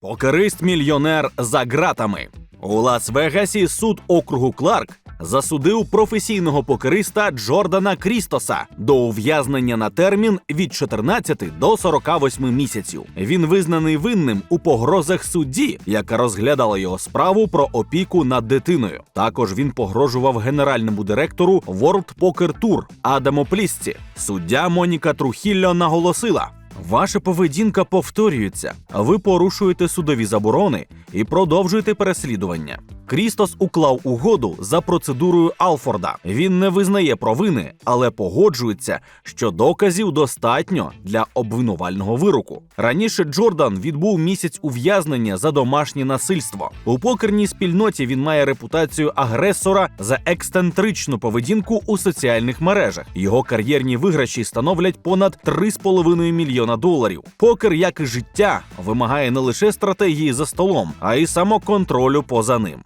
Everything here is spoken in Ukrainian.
Покерист мільйонер за ґратами. У Лас-Вегасі суд округу Кларк засудив професійного покериста Джордана Крістоса до ув'язнення на термін від 14 до 48 місяців. Він визнаний винним у погрозах судді, яка розглядала його справу про опіку над дитиною. Також він погрожував генеральному директору World Poker Tour Адаму Плісці. Суддя Моніка Трухілло наголосила. Ваша поведінка повторюється. Ви порушуєте судові заборони і продовжуєте переслідування. Крістос уклав угоду за процедурою Алфорда. Він не визнає провини, але погоджується, що доказів достатньо для обвинувального вироку. Раніше Джордан відбув місяць ув'язнення за домашнє насильство. У покерній спільноті він має репутацію агресора за ексцентричну поведінку у соціальних мережах. Його кар'єрні виграші становлять понад 3,5 мільйона доларів. Покер, як і життя, вимагає не лише стратегії за столом, а й самоконтролю поза ним.